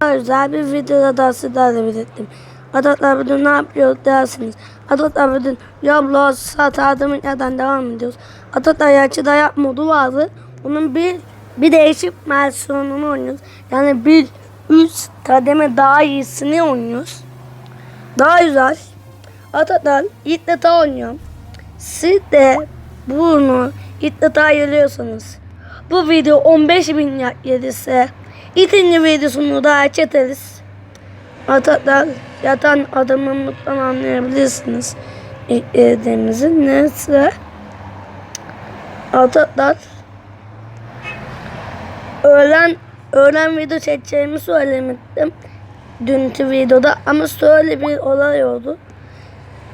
Güzel bir videoda daha sizlerle belirttim. Adotlar bugün ne yapıyor dersiniz. Adotlar bugün Roblox satardım neden devam ediyoruz. Adotlar yaşıda yapmadı vardı. Onun bir bir değişik versiyonunu oynuyoruz. Yani bir üst kademe daha iyisini oynuyoruz. Daha güzel. Adotlar defa oynuyorum. Siz de bunu ilk defa görüyorsanız bu video 15 bin gelirse ikinci videosunu da çekeriz. Atatlar yatan adamın mutlu anlayabilirsiniz. İlk neyse. Atatlar öğlen öğlen video çekeceğimi söylemiştim. Dünkü videoda ama şöyle bir olay oldu.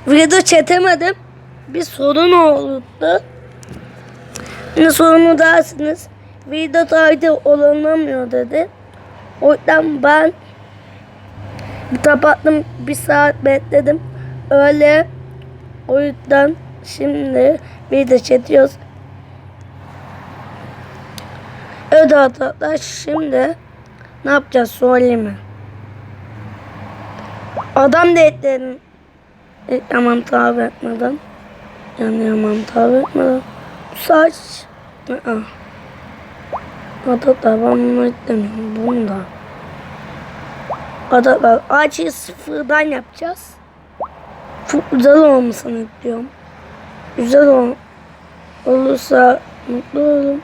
Video çekemedim. Bir sorun oldu. Ne sorunu dersiniz? Video kaydı olanamıyor dedi. O yüzden ben kapattım bir saat bekledim. Öyle o yüzden şimdi video çekiyoruz. Evet arkadaşlar şimdi ne yapacağız söyleyeyim mi? Adam da etlerin aman tabi etmeden yani aman tabi etmeden saç Aa. Adaklar ben bunu istemiyorum. Bunu da. Adaklar ağaçı sıfırdan yapacağız. Çok güzel olmasını istiyorum. Güzel ol olursa mutlu olurum.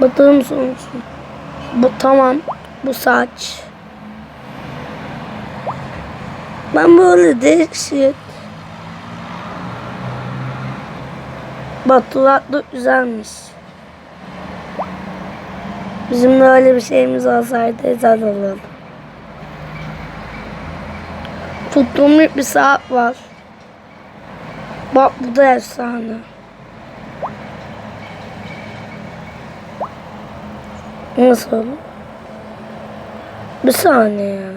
Bakalım sonucu. Bu tamam. Bu saç. Ben böyle değişik. Baturatlı güzelmiş. Bizim de öyle bir şeyimiz olsaydı güzel olurdu. Tuttuğum bir saat var. Bak bu da efsane. Nasıl? Bir saniye ya.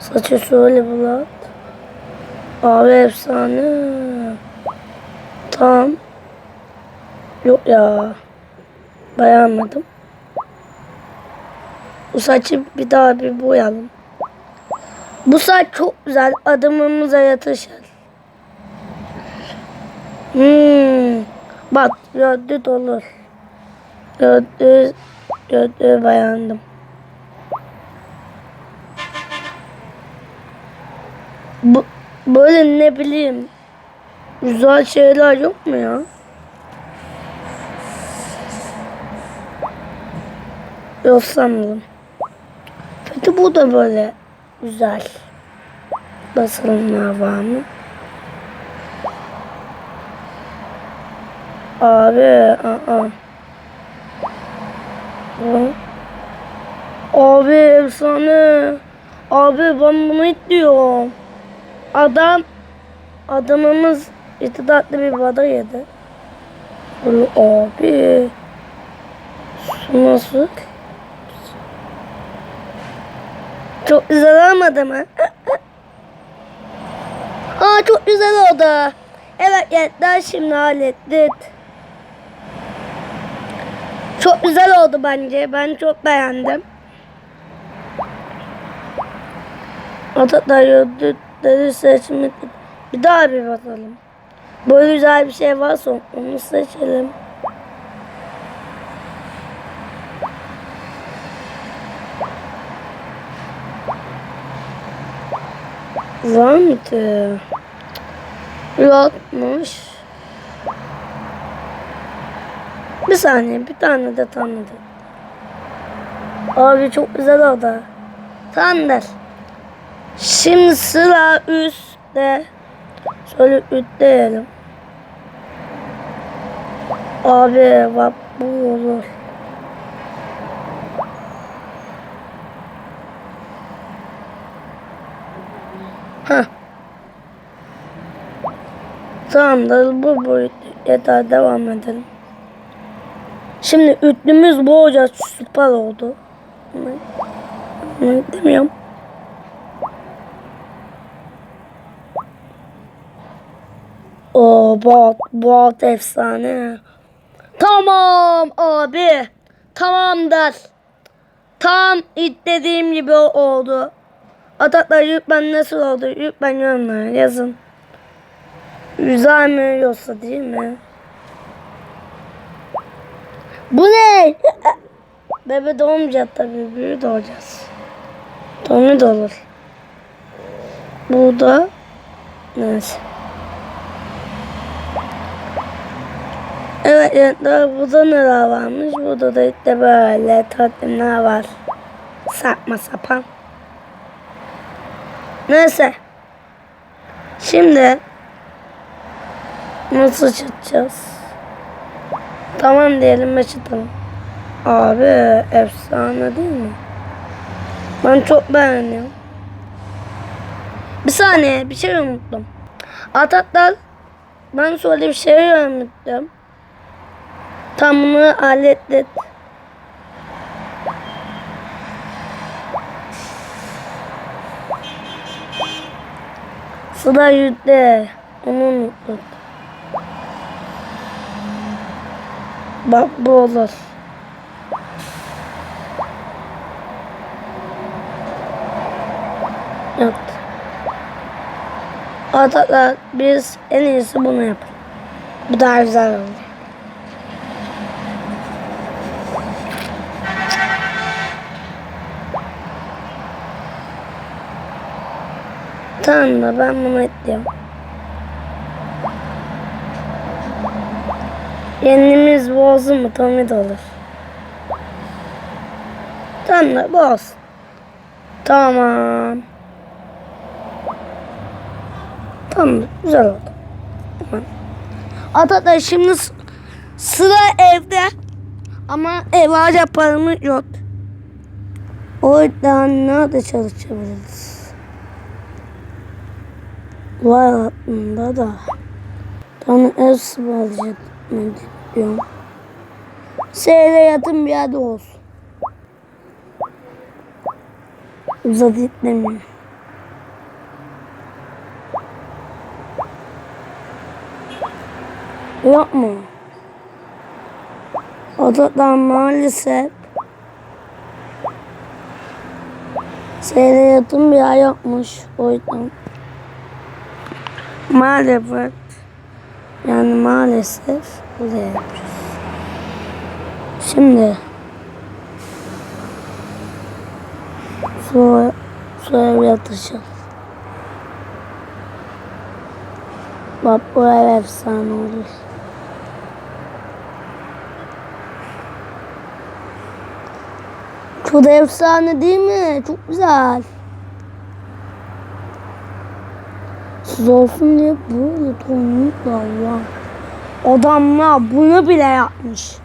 Saçı şöyle bulat. Abi efsane. Tamam. Yok ya. Beğenmedim. Bu saçı bir daha bir boyayalım. Bu saç çok güzel. Adımımıza yatışır. Hmm. Bak gördü olur. Gördü, gördü beğendim. Bu, böyle ne bileyim güzel şeyler yok mu ya? Yok sanırım. Peki bu da böyle güzel. Basılımlar var mı? Abi, aa. Hı? Abi efsane. Abi ben bunu istiyorum. Adam adamımız itidatlı bir vada yedi. Abi. Su nasıl? Çok güzel olmadı mı? Aa çok güzel oldu. Evet yetler şimdi hallettik. Çok güzel oldu bence. Ben çok beğendim. Atatürk dedi seçimi bir daha bir bakalım. Böyle güzel bir şey varsa onu seçelim. Var mıydı? Yokmuş. Bir saniye bir tane de tanıdım. Abi çok güzel oldu. Tandır. Şimdi sıra üstte. Şöyle üstleyelim. Abi bak bu olur. Tamamdır bu boyut yeter devam edelim. Şimdi ütlümüz bu olacak süper oldu. Demiyorum. Oo bot bot efsane. Tamam abi. Tamamdır. Tam istediğim gibi oldu. Ataklar lütfen nasıl oldu? Lütfen yorumlara yazın. Güzel mi yoksa değil mi? Bu ne? Bebe doğmayacak tabii. Büyü doğacağız. Tommy de olur. Bu da neyse. Evet, evet burada neler varmış? Burada da işte böyle tatlımlar var. Sapma sapan. Neyse. Şimdi nasıl çıkacağız? Tamam diyelim ve çıkalım. Abi efsane değil mi? Ben çok beğeniyorum. Bir saniye bir şey unuttum. Atatlar ben söyle bir şey unuttum. Tam bunu hallettik. Sıra yüzde. Onu unuttuk. Bak bu olur. Yok. Ataklar biz en iyisi bunu yapalım. Bu daha güzel olacak. Tamam da ben bunu ekliyorum. Yenimiz bozdu mu Tommy de olur. Tamam da boz. Tamam. Tamam güzel oldu. Tamam. Atatürk şimdi sıra evde. Ama ev hala paramız yok. O yüzden nerede çalışabiliriz? Var aklımda da. Tane ev sipariş etmek istiyorum. Şehre yakın bir yerde olsun. Uzat istemiyorum. Yok mu? Odadan maalesef Şehre yakın bir yer yokmuş. O yüzden Maalesef. Yani maalesef buraya yapacağız. Şimdi sonra sonra yatacağız. Bak bu ev efsane olur. Çok da efsane değil mi? Çok güzel. Siz olsun diye böyle tonluklar ya. Adamlar bunu bile yapmış.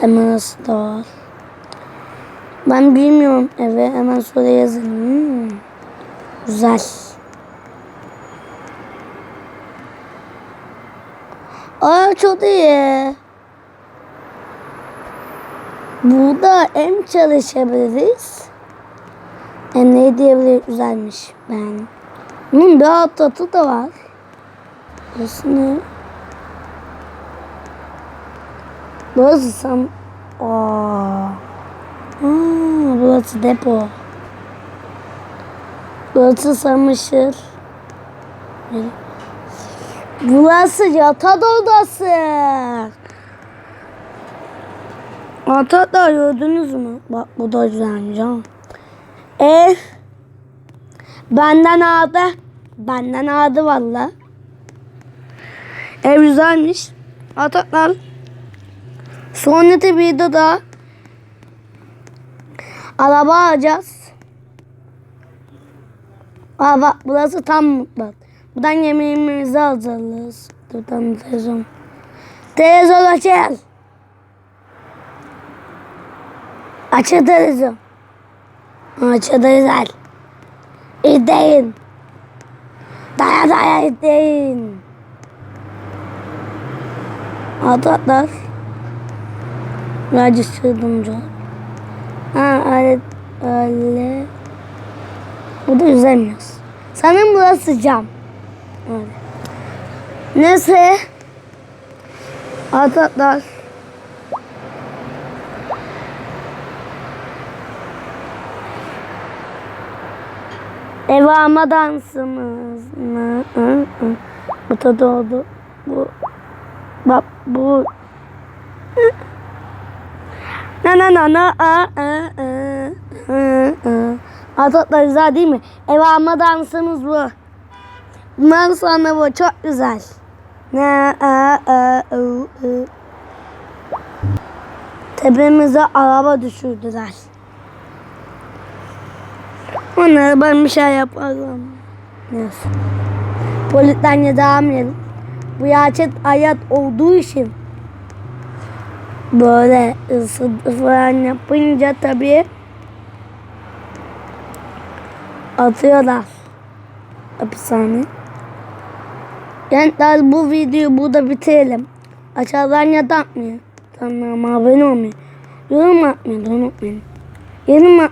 Kamerası da var. Ben bilmiyorum eve hemen sonra yazayım. Hmm. Güzel. Aa çok iyi. Burada hem çalışabiliriz hem ne diyebilir güzelmiş ben. Bunun bir alt tatı da var. Burası ne? Burası sam... Aa. Aa, burası depo. Burası samışır. Burası yatak odası. Yataklar gördünüz mü? Bak bu da güzelmiş ha. Ev benden aldı. Benden aldı valla. Ev güzelmiş. Yataklar. Sonraki videoda araba alacağız. Aa bak burası tam mutfak. Buradan yemeğimizi hazırlarız. Buradan televizyon. Televizyon açıl. Açıl televizyon. Açıl güzel. İzleyin. Daya daya izleyin. Adatlar. Radyo sığdımcı. Ha öyle. Öyle. Bu da güzelmiş. Sanırım burası cam. Öyle. Neyse. Adatlar. Devamı dansımız. Bu tadı oldu. Bu. Bak bu. Na na na na a a a a. Atatlar güzel değil mi? Devamı dansımız bu. Bundan sonra bu çok güzel. Na a a u u. Tepemize araba düşürdüler. Onlara ben bir şey yaparım. Neyse. Politten devam edelim. Bu gerçek hayat olduğu için böyle ısı falan yapınca tabii atıyorlar hapishane. Gençler bu videoyu burada bitirelim. Aşağıdan yatakmıyor. Tamam abone olmayı. Yorum atmayı unutmayın. Yorum,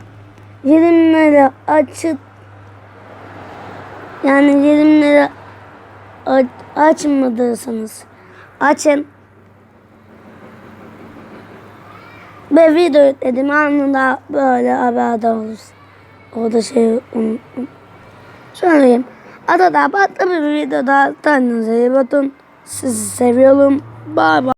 yorumları açıp yani yorumları aç, açmadıysanız açın. Ve video yükledim anında böyle haberdar olursun. O da şey unuttum. Söyleyeyim. Adada farklı bir videoda iyi bakın. Sizi seviyorum. Bye bye.